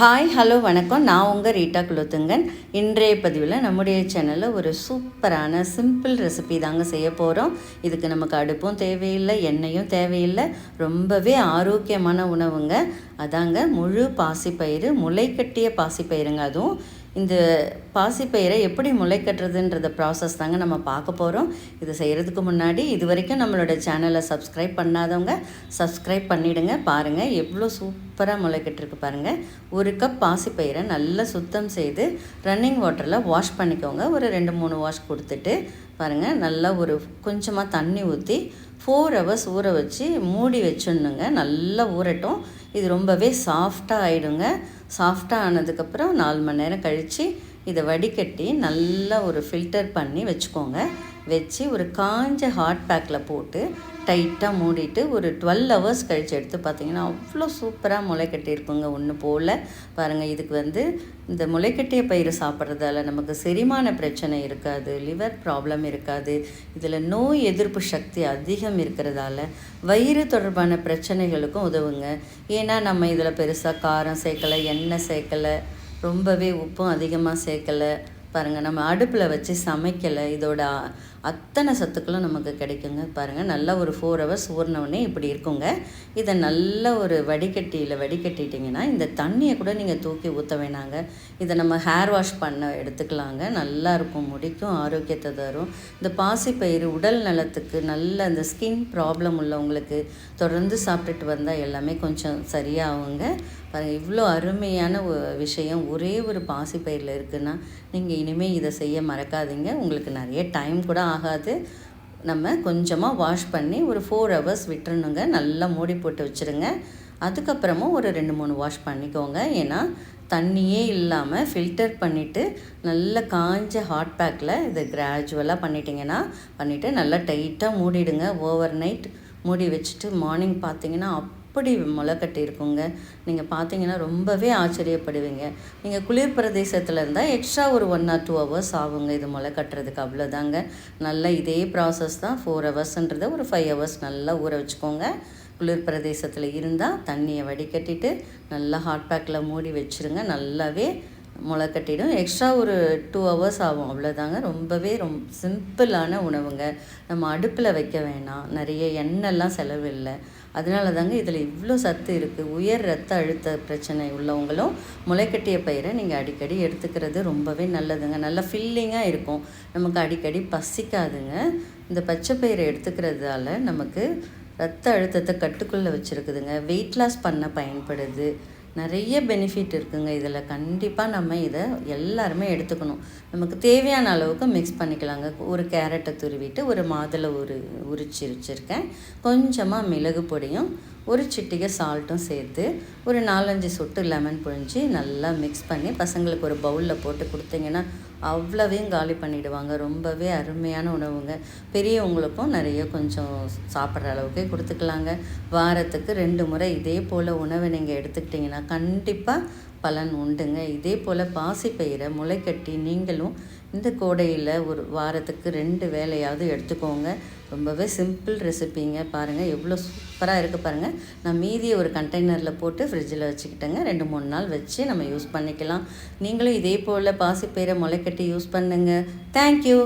Hi hello வணக்கம். நான் உங்கள் ரீட்டா குலோத்துங்கன். இன்றைய பதிவில் நம்முடைய சேனலில் ஒரு சூப்பரான சிம்பிள் ரெசிபி தாங்க செய்ய போகிறோம் இதுக்கு நமக்கு அடுப்பும் தேவையில்லை எண்ணெயும் தேவையில்லை. ரொம்பவே ஆரோக்கியமான உணவுங்க. அதாங்க முழு பாசிப்பயிறு முளைக்கட்டிய பாசிப்பயிறுங்க அதுவும். இந்த பாசிப்பயிரை எப்படி முளைக்கட்டுறதுன்றத ப்ராசஸ் தாங்க நம்ம பார்க்க போகிறோம் இது செய்கிறதுக்கு முன்னாடி இது வரைக்கும் நம்மளோட சேனலை சப்ஸ்கிரைப் பண்ணாதவங்க சப்ஸ்கிரைப் பண்ணிவிடுங்க பாருங்கள் எவ்வளோ சூப்பராக முளைக்கட்டிருக்கு பாருங்கள் ஒரு கப் பாசிப்பயிரை நல்லா சுத்தம் செய்து ரன்னிங் வாட்டரில் வாஷ் பண்ணிக்கோங்க. ஒரு ரெண்டு மூணு வாஷ் கொடுத்துட்டு பாருங்கள் நல்லா ஒரு கொஞ்சமாக தண்ணி ஊற்றி ஃபோர் ஹவர்ஸ் ஊற வச்சு மூடி வச்சிடணுங்க. நல்லா ஊறட்டும். இது ரொம்பவே சாஃப்டாக ஆகிடுங்க சாஃப்டாக ஆனதுக்கப்புறம் நாலு மணி நேரம் கழித்து இதை வடிகட்டி நல்லா ஒரு ஃபில்டர் பண்ணி வச்சுக்கோங்க. வச்சு ஒரு காஞ்ச ஹாட் பேக்கில் போட்டு டைட்டாக மூடிட்டு ஒரு டுவெல் ஹவர்ஸ் கழித்து எடுத்து பார்த்தீங்கன்னா அவ்வளோ சூப்பராக முளை கட்டியிருக்குங்க ஒன்று போல். பாருங்கள் இதுக்கு வந்து இந்த முளைக்கட்டிய பயிர் சாப்பிட்றதால நமக்கு செரிமான பிரச்சனை இருக்காது லிவர் ப்ராப்ளம் இருக்காது. இதில் நோய் எதிர்ப்பு சக்தி அதிகம் இருக்கிறதால வயிறு தொடர்பான பிரச்சனைகளுக்கும் உதவுங்க. ஏன்னா நம்ம இதில் பெருசாக காரம் சேர்க்கலை எண்ணெய் சேர்க்கலை ரொம்பவே உப்பும் அதிகமாக சேர்க்கலை. பாருங்கள் நம்ம அடுப்பில் வச்சு சமைக்கலை இதோட அத்தனை சத்துக்களும் நமக்கு கிடைக்குங்க பாருங்கள் நல்லா ஒரு ஃபோர் ஹவர்ஸ் ஊறினவுடனே இப்படி இருக்குங்க. இதை நல்ல ஒரு வடிகட்டியில் வடிகட்டிட்டிங்கன்னா இந்த தண்ணியை கூட நீங்கள் தூக்கி ஊற்ற வேணாங்க. இதை நம்ம ஹேர் வாஷ் பண்ண எடுத்துக்கலாங்க. நல்லா இருக்கும் முடிக்கும் ஆரோக்கியத்தை தரும். இந்த பாசிப்பயிறு உடல் நலத்துக்கு நல்ல அந்த ஸ்கின் ப்ராப்ளம் உள்ளவங்களுக்கு தொடர்ந்து சாப்பிட்டுட்டு வந்தால் எல்லாமே கொஞ்சம் சரியாகுங்க. பாருங்கள் இவ்வளோ அருமையான விஷயம். ஒரே ஒரு பாசிப்பயிரில் இருக்குன்னா நீங்கள் இனிமேல் இதை செய்ய மறக்காதீங்க. உங்களுக்கு நிறைய டைம் கூட ஆகாது. நம்ம கொஞ்சமாக வாஷ் பண்ணி ஒரு ஃபோர் ஹவர்ஸ் விட்டுறணுங்க. நல்லா மூடி போட்டு வச்சுருங்க. அதுக்கப்புறமும் ஒரு ரெண்டு மூணு வாஷ் பண்ணிக்கோங்க. ஏன்னா தண்ணியே இல்லாமல் ஃபில்டர் பண்ணிவிட்டு நல்ல காஞ்ச ஹாட் பேக்கில் இதை கிராஜுவலாக பண்ணிட்டீங்கன்னா பண்ணிவிட்டு நல்லா டைட்டாக மூடிடுங்க. ஓவர் நைட் மூடி வச்சுட்டு மார்னிங் பார்த்தீங்கன்னா அப்படி முளை கட்டியிருக்குங்க? நீங்கள் பார்த்தீங்கன்னா ரொம்பவே ஆச்சரியப்படுவீங்க. நீங்கள் குளிர் பிரதேசத்தில் இருந்தால் எக்ஸ்ட்ரா ஒரு ஒன் ஆர் டூ ஹவர்ஸ் ஆகுங்க இது முளை கட்டுறதுக்கு. அவ்வளோதாங்க நல்லா இதே ப்ராசஸ் தான். ஃபோர் ஹவர்ஸ்ன்றதை ஒரு ஃபைவ் ஹவர்ஸ் நல்லா ஊற வச்சுக்கோங்க. குளிர் பிரதேசத்தில் இருந்தால் தண்ணியை வடிகட்டிட்டு நல்லா ஹாட் பேக்கில் மூடி வச்சுருங்க. நல்லாவே முளை கட்டிடும் எக்ஸ்ட்ரா ஒரு டூ ஹவர்ஸ் ஆகும். அவ்வளோதாங்க ரொம்பவே ரொம்ப சிம்பிளான உணவுங்க. நம்ம அடுப்பில் வைக்க வேணாம். நிறைய எண்ணெய்லாம் செலவில்லை. அதனால தாங்க இதில் இவ்வளோ சத்து இருக்குது உயர் ரத்த அழுத்த பிரச்சனை உள்ளவங்களும் முளைக்கட்டிய பயிரை நீங்கள் அடிக்கடி எடுத்துக்கிறது ரொம்பவே நல்லதுங்க. நல்லா ஃபில்லிங்காக இருக்கும். நமக்கு அடிக்கடி பசிக்காதுங்க. இந்த பச்சை பயிரை எடுத்துக்கிறதால நமக்கு ரத்த அழுத்தத்தை கட்டுக்குள்ளே வச்சுருக்குதுங்க. வெயிட் லாஸ் பண்ண பயன்படுது. நிறைய பெனிஃபிட் இருக்குங்க. இதில் கண்டிப்பாக நம்ம இதை எல்லாருமே எடுத்துக்கணும். நமக்கு தேவையான அளவுக்கு மிக்ஸ் பண்ணிக்கலாங்க. ஒரு கேரட்டை துருவிட்டு ஒரு மாதுளை ஒரு உரிச்சு வச்சுருக்கேன். கொஞ்சமாக மிளகு பொடியும் ஒரு சிட்டிகை சால்ட்டும் சேர்த்து ஒரு நாலஞ்சு சொட்டு லெமன் புழிஞ்சு நல்லா மிக்ஸ் பண்ணி பசங்களுக்கு ஒரு பவுலில் போட்டு கொடுத்தீங்கன்னா அவ்வளவையும் காலி பண்ணிவிடுவாங்க ரொம்பவே அருமையான உணவுங்க. பெரியவங்களுக்கும் நிறைய கொஞ்சம் சாப்பிட்ற அளவுக்கே கொடுத்துக்கலாங்க. வாரத்துக்கு ரெண்டு முறை இதே போல் உணவை நீங்கள் எடுத்துக்கிட்டிங்கன்னா கண்டிப்பாக பலன் உண்டுங்க. இதே போல் பாசிப்பயிரை முளைக்கட்டி நீங்களும் இந்த கோடையில் ஒரு வாரத்துக்கு ரெண்டு வேலையாவது எடுத்துக்கோங்க. ரொம்பவே சிம்பிள் ரெசிப்பிங்க பாருங்கள் எவ்வளோ சூப்பராக இருக்குது பாருங்கள் நான் மீதியை ஒரு கண்டெய்னரில் போட்டு ஃப்ரிட்ஜில் வச்சுக்கிட்டேங்க. ரெண்டு மூணு நாள் வச்சு நம்ம யூஸ் பண்ணிக்கலாம். நீங்களும் இதே போல் பாசிப்பயிரை முளைக்கட்டி யூஸ் பண்ணுங்கள் தேங்க்யூ.